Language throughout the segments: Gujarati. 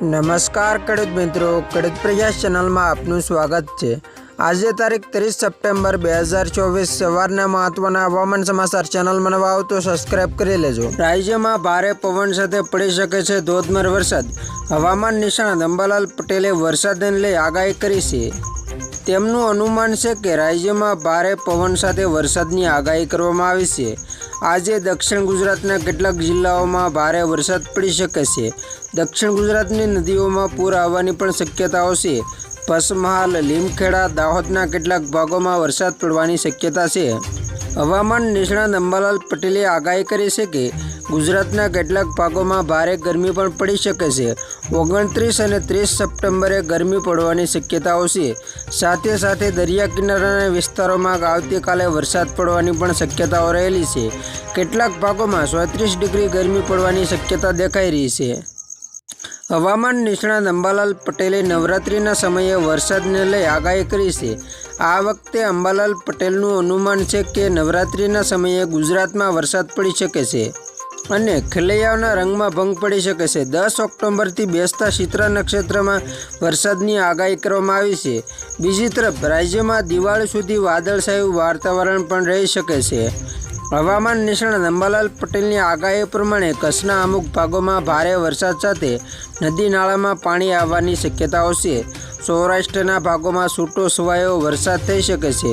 નમસ્કાર ખેડૂત મિત્રો ખેડૂત પ્રયાસ ચેનલમાં આપનું સ્વાગત છે. આજે તારીખ ત્રીસ સપ્ટેમ્બર બે હજાર ચોવીસ, સવારના મહત્વના હવામાન સમાચાર ચેનલ મનવા આવતો સબસ્ક્રાઇબ કરી લેજો. રાજ્યમાં ભારે પવન સાથે પડી શકે છે ધોધમાર વરસાદ. હવામાન નિષ્ણાત અંબાલાલ પટેલે વરસાદને લઈ આગાહી કરી છે. તેમનું અનુમાન છે કે રાજ્યમાં ભારે પવન સાથે વરસાદની આગાહી કરવામાં આવી છે. આજે દક્ષિણ ગુજરાતના કેટલાક જિલ્લાઓમાં ભારે વરસાદ પડી શકે છે. દક્ષિણ ગુજરાતની નદીઓમાં પૂર આવવાની પણ શક્યતાઓ છે. પસમહાલ લીમખેડા, દાહોદના કેટલાક ભાગોમાં વરસાદ પડવાની શક્યતા છે. હવામાન નિષ્ણાત અંબાલાલ પટેલે આગાહી કરી છે કે ગુજરાતના કેટલાક ભાગોમાં ભારે ગરમી પણ પડી શકે છે. ઓગણત્રીસ અને ત્રીસ સપ્ટેમ્બરે ગરમી પડવાની શક્યતાઓ છે. સાથે સાથે દરિયા કિનારાના વિસ્તારોમાં આવતીકાલે વરસાદ પડવાની પણ શક્યતાઓ રહેલી છે. કેટલાક ભાગોમાં ચોત્રીસ ડિગ્રી ગરમી પડવાની શક્યતા દેખાઈ રહી છે. હવામાન નિષ્ણાત અંબાલાલ પટેલે નવરાત્રિના સમયે વરસાદને લઈ આગાહી કરી છે. આ વખતે અંબાલાલ પટેલનું અનુમાન છે કે નવરાત્રિના સમયે ગુજરાતમાં વરસાદ પડી શકે છે અને ખેલૈયાઓના રંગમાં ભંગ પડી શકે છે. દસ ઓક્ટોબરથી બેસતા ચિત્ર નક્ષત્રમાં વરસાદની આગાહી કરવામાં આવી છે. બીજી તરફ રાજ્યમાં દિવાળી સુધી વાદળછાયું વાતાવરણ પણ રહી શકે છે. હવામાન નિષ્ણાત અંબાલાલ પટેલની આગાહી પ્રમાણે કચ્છના અમુક ભાગોમાં ભારે વરસાદ સાથે નદી નાળામાં પાણી આવવાની શક્યતાઓ છે. સૌરાષ્ટ્રના ભાગોમાં છૂટો છવાયો વરસાદ થઈ શકે છે.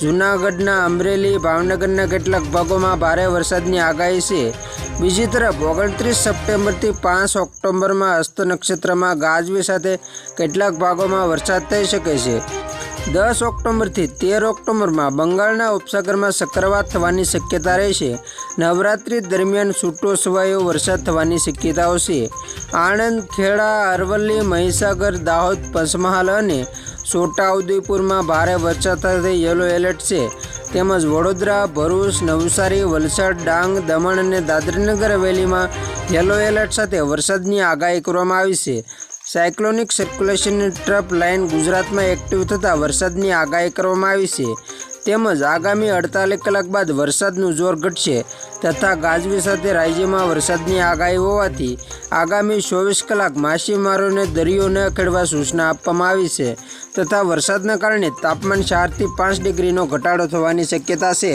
જૂનાગઢના અમરેલી, ભાવનગરના કેટલાક ભાગોમાં ભારે વરસાદની આગાહી છે. બીજી તરફ ઓગણત્રીસ સપ્ટેમ્બરથી પાંચ ઓક્ટોબરમાં હસ્ત નક્ષત્રમાં ગાજવી સાથે કેટલાક ભાગોમાં વરસાદ થઈ શકે છે. દસ ઓક્ટોબરથી તેર ઓક્ટોબરમાં બંગાળના ઉપસાગરમાં ચક્રવાત થવાની શક્યતા રહેશે નવરાત્રિ દરમિયાન છૂટો છવાયો વરસાદ થવાની શક્યતાઓ છે. આણંદ, ખેડા, અરવલ્લી, મહીસાગર, દાહોદ, પંચમહાલ અને છોટાઉદેપુરમાં ભારે વરસાદ સાથે યલો એલર્ટ છે. તેમજ વડોદરા, ભરૂચ, નવસારી, વલસાડ, ડાંગ, દમણ અને દાદરીનગર હવેલીમાં યલો એલર્ટ સાથે વરસાદની આગાહી કરવામાં આવી છે. સાયક્લોનિક સર્ક્યુલેશનની ટ્રપ લાઇન ગુજરાતમાં એક્ટિવ થતાં વરસાદની આગાહી કરવામાં આવી છે. તેમજ આગામી અડતાલીસ કલાક બાદ વરસાદનું જોર ઘટશે તથા ગાજવી સાથે રાજ્યમાં વરસાદની આગાહી હોવાથી આગામી ચોવીસ કલાક માછીમારોને દરિયો ન ખેડવા સૂચના આપવામાં આવી છે તથા વરસાદના કારણે તાપમાન ચારથી પાંચ ડિગ્રીનો ઘટાડો થવાની શક્યતા છે.